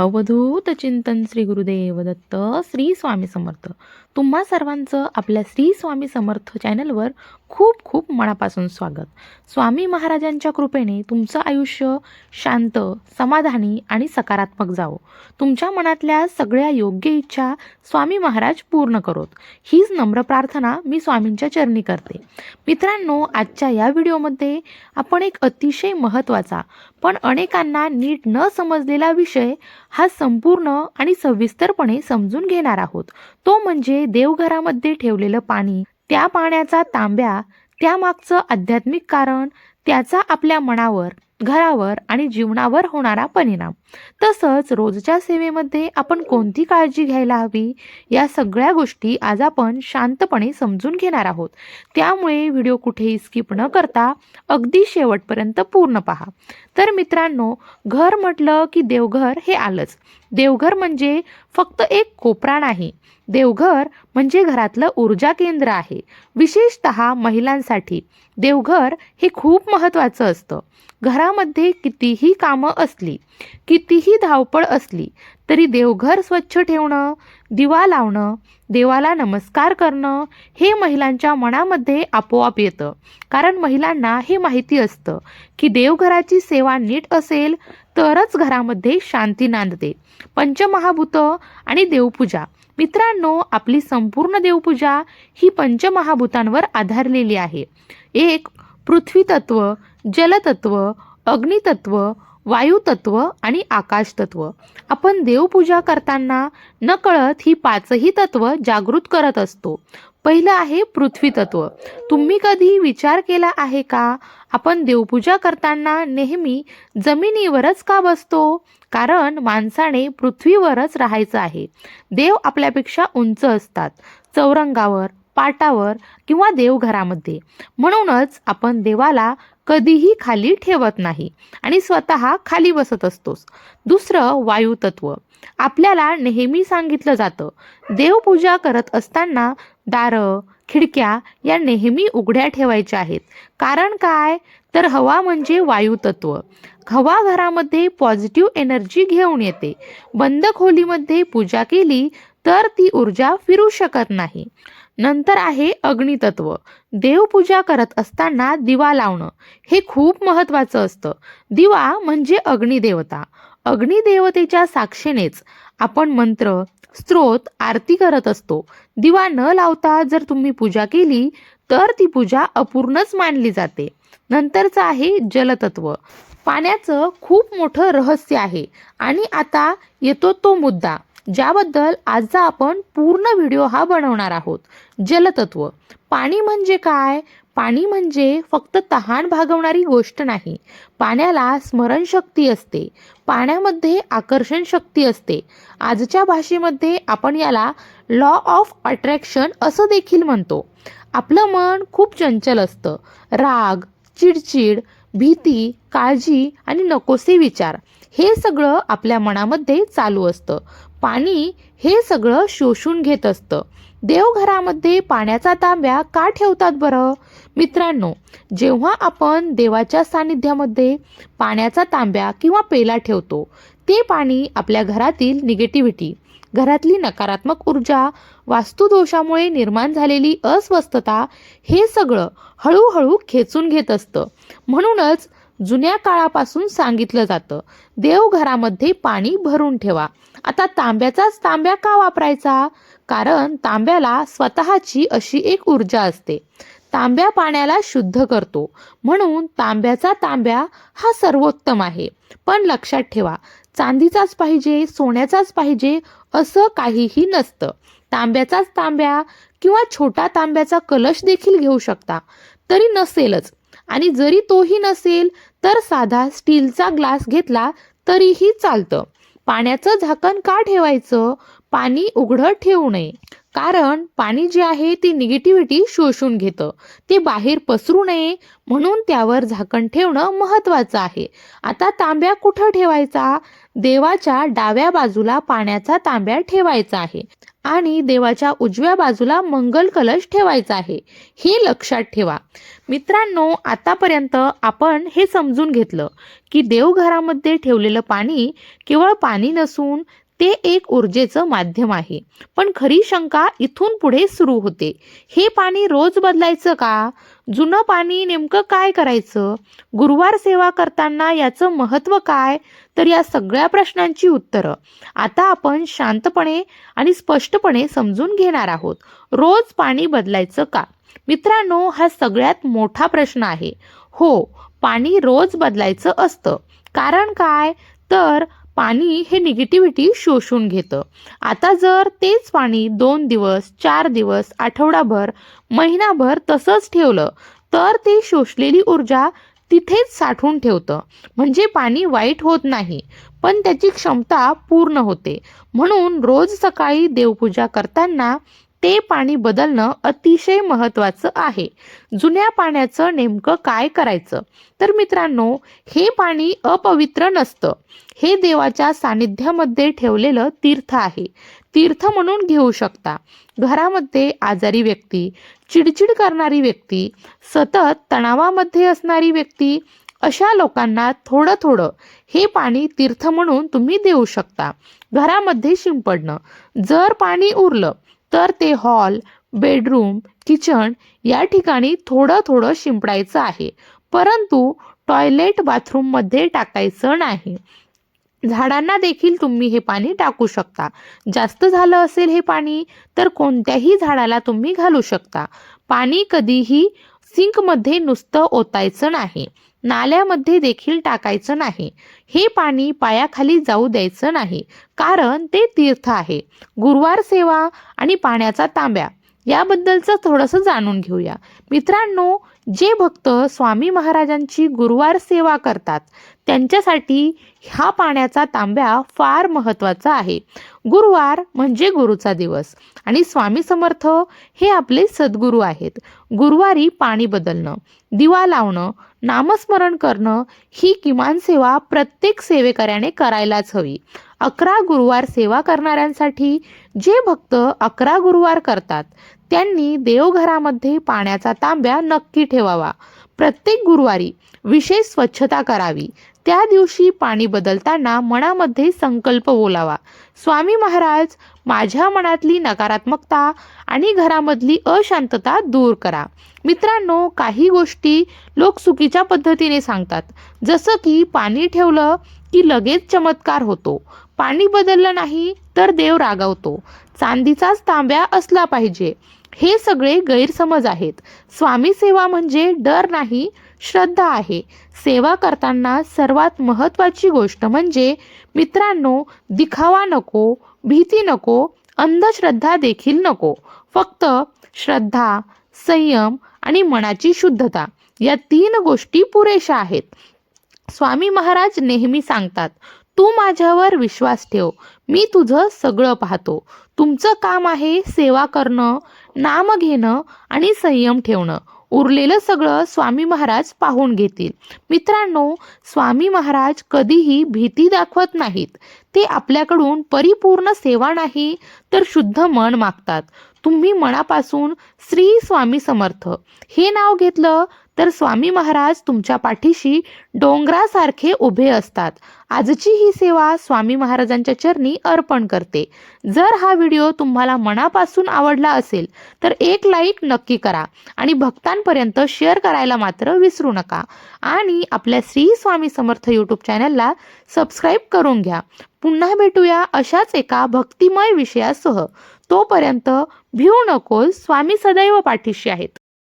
अवधूत चिंतन श्री गुरुदेव दत्त श्री स्वामी समर्थ. तुम्हा सर्वांचं आपल्या श्री स्वामी समर्थ चॅनलवर खूप खूप मनापासून स्वागत. स्वामी महाराजांच्या कृपेने तुमचं आयुष्य शांत समाधानी आणि सकारात्मक जावो. तुमच्या मनातल्या सगळ्या योग्य इच्छा स्वामी महाराज पूर्ण करोत. हीच नम्र प्रार्थना मी स्वामींच्या चरणी करते. मित्रांनो आजच्या या व्हिडिओमध्ये आपण एक अतिशय महत्त्वाचा पण अनेकांना नीट न समजलेला विषय हा संपूर्ण आणि सविस्तरपणे समजून घेणार आहोत. तो म्हणजे देवघरामध्ये ठेवलेलं पाणी. त्या पाण्याचा तांब्या त्यामागचं आध्यात्मिक कारण त्याचा आपल्या मनावर घरावर आणि जीवनावर होणारा परिणाम. तसंच रोजच्या सेवेमध्ये आपण कोणती काळजी घ्यायला हवी? या सगळ्या गोष्टी आज आपण शांतपणे समजून घेणार आहोत. त्यामुळे व्हिडिओ कुठेही स्किप न करता अगदी शेवटपर्यंत पूर्ण पहा. तर मित्रांनो घर म्हटलं की देवघर हे आलंच. देवघर म्हणजे फक्त एक कोपरा नाही देवघर म्हणजे घरातलं ऊर्जा केंद्र आहे. विशेषत महिलांसाठी देवघर हे खूप महत्त्वाचं असतं. घरामध्ये कितीही कामं असली कितीही धावपळ असली तरी देवघर स्वच्छ ठेवणं दिवा लावणं देवाला नमस्कार करणं हे महिलांच्या मनामध्ये आपोआप येतं. कारण महिलांना हे माहिती असतं की देवघराची सेवा नीट असेल तरच घरामध्ये शांती नांदते. पंचमहाभूत आणि देवपूजा. मित्रांनो आपली संपूर्ण देवपूजा ही पंचमहाभूतांवर आधारलेली आहे. एक पृथ्वी तत्व जलतत्व अग्नितत्व वायुतत्व आणि आकाशतत्व. आपण देवपूजा करताना नकळत ही पाचही तत्व जागृत करत असतो. पहिलं आहे पृथ्वी तत्व तुम्ही कधी विचार केला आहे का? आपण देवपूजा करताना नेहमी जमिनीवरच का बसतो? कारण माणसाने पृथ्वीवरच राहायचं आहे. देव आपल्यापेक्षा उंच असतात. चौरंगावर पाटावर किंवा देवघरामध्ये. म्हणूनच आपण देवाला कधीही खाली ठेवत नाही आणि स्वतः खाली बसत असतोस दुसरं वायुतत्व आपल्याला नेहमी सांगितलं जातं देवपूजा करत असताना दारं खिडक्या या नेहमी उघड्या ठेवायच्या आहेत. कारण काय? तर हवा म्हणजे वायुतत्व हवा घरामध्ये पॉझिटिव्ह एनर्जी घेऊन येते. बंद खोलीमध्ये पूजा केली तर ती ऊर्जा फिरू शकत नाही. नंतर आहे अग्नितत्व. देवपूजा करत असताना दिवा लावणं हे खूप महत्त्वाचं असतं. दिवा म्हणजे अग्निदेवता. अग्निदेवतेच्या साक्षीनेच आपण मंत्र स्त्रोत आरती करत असतो. दिवा न लावता जर तुम्ही पूजा केली तर ती पूजा अपूर्णच मानली जाते. नंतरचं आहे जलतत्व. पाण्याचं खूप मोठं रहस्य आहे आणि आता येतो तो मुद्दा. ज्याबद्दल आजचा आपण पूर्ण व्हिडिओ हा बनवणार आहोत. जलतत्व. पाणी म्हणजे काय? पाणी म्हणजे फक्त तहान भागवणारी गोष्ट नाही. पाण्याला स्मरणशक्ती असते. पाण्यामध्ये आकर्षण शक्ती असते. आजच्या भाषेमध्ये आपण याला लॉ ऑफ अट्रॅक्शन असं देखील म्हणतो. आपलं मन खूप चंचल असतं. राग चिडचिड भीती काळजी आणि नकोसे विचार हे सगळं आपल्या मनामध्ये चालू असतं. पाणी हे सगळं शोषून घेत असतं. देवघरामध्ये पाण्याचा तांब्या का ठेवतात बरं? मित्रांनो जेव्हा आपण देवाच्या सानिध्यामध्ये पाण्याचा तांब्या किंवा पेला ठेवतो ते पाणी आपल्या घरातील निगेटिव्हिटी घरातली नकारात्मक ऊर्जा वास्तुदोषामुळे निर्माण झालेली अस्वस्थता हे सगळं हळूहळू खेचून घेत असतं. म्हणूनच जुन्या काळापासून सांगितलं जातं. देवघरामध्ये पाणी भरून ठेवा. आता तांब्याचाच तांब्या का वापरायचा? कारण तांब्याला स्वतःची अशी एक ऊर्जा असते. तांब्या पाण्याला शुद्ध करतो. म्हणून तांब्याचा तांब्या हा सर्वोत्तम आहे. पण लक्षात ठेवा चांदीचाच पाहिजे सोन्याचाच पाहिजे असं काहीही नसतं. तांब्याचाच तांब्या किंवा छोटा तांब्याचा कलश देखील घेऊ शकता. तरी नसेलच. आणि जरी तोही नसेल तर साधा स्टीलचा ग्लास घेतला तरीही चालतं. पाण्याचं झाकण का ठेवायचं? पाणी उघडं ठेवू नये. कारण पाणी जे आहे ते निगेटिव्हिटी शोषून घेतं. ते बाहेर पसरू नये म्हणून त्यावर झाकण ठेवणं महत्त्वाचं आहे. आता तांब्या कुठं ठेवायचा? देवाच्या डाव्या बाजूला पाण्याचा तांब्या ठेवायचा आहे. आणि देवाच्या उजव्या बाजूला मंगल कलश ठेवायचा आहे. हे लक्षात ठेवा. मित्रांनो आतापर्यंत आपण हे समजून घेतलं की देवघरामध्ये ठेवलेलं पाणी केवळ पाणी नसून ते एक ऊर्जेचं माध्यम आहे. पण खरी शंका इथून पुढे सुरू होते. हे पाणी रोज बदलायचं का? जुनं पाणी नेमकं काय करायचं? गुरुवार सेवा करताना याचं महत्त्व काय? तर या सगळ्या प्रश्नांची उत्तरं आता आपण शांतपणे आणि स्पष्टपणे समजून घेणार आहोत. रोज पाणी बदलायचं का? मित्रांनो हा सगळ्यात मोठा प्रश्न आहे. हो पाणी रोज बदलायचं असतं. कारण काय? तर पाणी हे निगेटिव्हिटी शोषून घेतं. आता जर तेच पाणी दोन दिवस चार दिवस आठवडाभर महिनाभर तसंच ठेवलं तर ते शोषलेली ऊर्जा तिथेच साठवून ठेवतं. म्हणजे पाणी वाईट होत नाही पण त्याची क्षमता पूर्ण होते. म्हणून रोज सकाळी देवपूजा करताना ते पाणी बदलणं अतिशय महत्त्वाचं आहे. जुन्या पाण्याचं नेमकं काय करायचं? तर मित्रांनो हे पाणी अपवित्र नसतं. हे देवाच्या सानिध्यामध्ये ठेवलेलं तीर्थ आहे. तीर्थ म्हणून घेऊ शकता. घरामध्ये आजारी व्यक्ती चिडचिड करणारी व्यक्ती सतत तणावामध्ये असणारी व्यक्ती अशा लोकांना थोडं थोडं हे पाणी तीर्थ म्हणून तुम्ही देऊ शकता. घरामध्ये शिंपडणं. जर पाणी उरलं तर ते हॉल बेडरूम किचन या ठिकाणी थोडं थोडं शिंपडायचं आहे. परंतु टॉयलेट बाथरूममध्ये टाकायचं नाही. झाडांना देखील तुम्ही हे पाणी टाकू शकता. जास्त झालं असेल हे पाणी तर कोणत्याही झाडाला तुम्ही घालू शकता. पाणी कधीही सिंकमध्ये नुसतं ओतायचं नाही. नाल्यामध्ये देखील टाकायचं नाही. हे पाणी पायाखाली जाऊ द्यायचं नाही कारण ते तीर्थ आहे. गुरुवार सेवा आणि पाण्याचा तांब्या. याबद्दलचं थोडंसं जाणून घेऊया. मित्रांनो जे भक्त स्वामी महाराजांची गुरुवार सेवा करतात त्यांच्यासाठी हा पाण्याचा तांब्या फार महत्त्वाचा आहे. गुरुवार म्हणजे गुरुचा दिवस आणि स्वामी समर्थ हे आपले सद्गुरू आहेत. गुरुवारी पाणी बदलणं दिवा लावणं नामस्मरण करणं ही किमान सेवा प्रत्येक सेवेकऱ्याने करायलाच हवी. अकरा गुरुवार सेवा करणाऱ्यांसाठी जे भक्त अकरा गुरुवार करतात त्यांनी देवघरामध्ये पाण्याचा तांब्या नक्की ठेवावा. प्रत्येक गुरुवारी विशेष स्वच्छता करावी. त्या दिवशी पाणी बदलताना मनामध्ये संकल्प बोलावा स्वामी महाराज माझ्या मनातली नकारात्मकता आणि घरामधली अशांतता दूर करा. मित्रांनो काही गोष्टी लोक चुकीच्या पद्धतीने सांगतात. जसं की पाणी ठेवलं की लगेच चमत्कार होतो. पाणी बदललं नाही तर देव रागावतो. चांदीचाच तांब्या असला पाहिजे. हे सगळे गैरसमज आहेत. स्वामी सेवा म्हणजे डर नाही श्रद्धा आहे. सेवा करताना सर्वात महत्त्वाची गोष्ट म्हणजे मित्रांनो दिखावा नको भीती नको अंधश्रद्धा देखील नको. फक्त श्रद्धा संयम आणि मनाची शुद्धता या तीन गोष्टी पुरेशा आहेत. स्वामी महाराज नेहमी सांगतात तू माझ्यावर विश्वास ठेव मी तुझं सगळं पाहतो. तुमचं काम आहे सेवा करणं नाम घेणं आणि संयम ठेवणं. उरलेलं सगळं स्वामी महाराज पाहून घेतील. मित्रांनो स्वामी महाराज कधीही भीती दाखवत नाहीत. ते आपल्याकडून परिपूर्ण सेवा नाही तर शुद्ध मन मागतात. तुम्ही मनापासून श्री स्वामी समर्थ. हे नाव घेतलं तर स्वामी महाराज तुमच्या पाठीशी डोंगरासारखे उभे असतात. आजची ही सेवा स्वामी महाराजांच्या चरणी अर्पण करते. जर हा व्हिडिओ तुम्हाला मनापासून आवडला असेल तर एक लाईक नक्की करा आणि भक्तांपर्यंत शेअर करायला मात्र विसरू नका. आणि आपल्या श्री स्वामी समर्थ यूट्यूब चॅनलला सबस्क्राईब करून घ्या. पुन्हा भेटूया अशाच एका भक्तिमय विषयासह. तोपर्यंत भिवू नकोस स्वामी सदैव पाठीशी आहेत.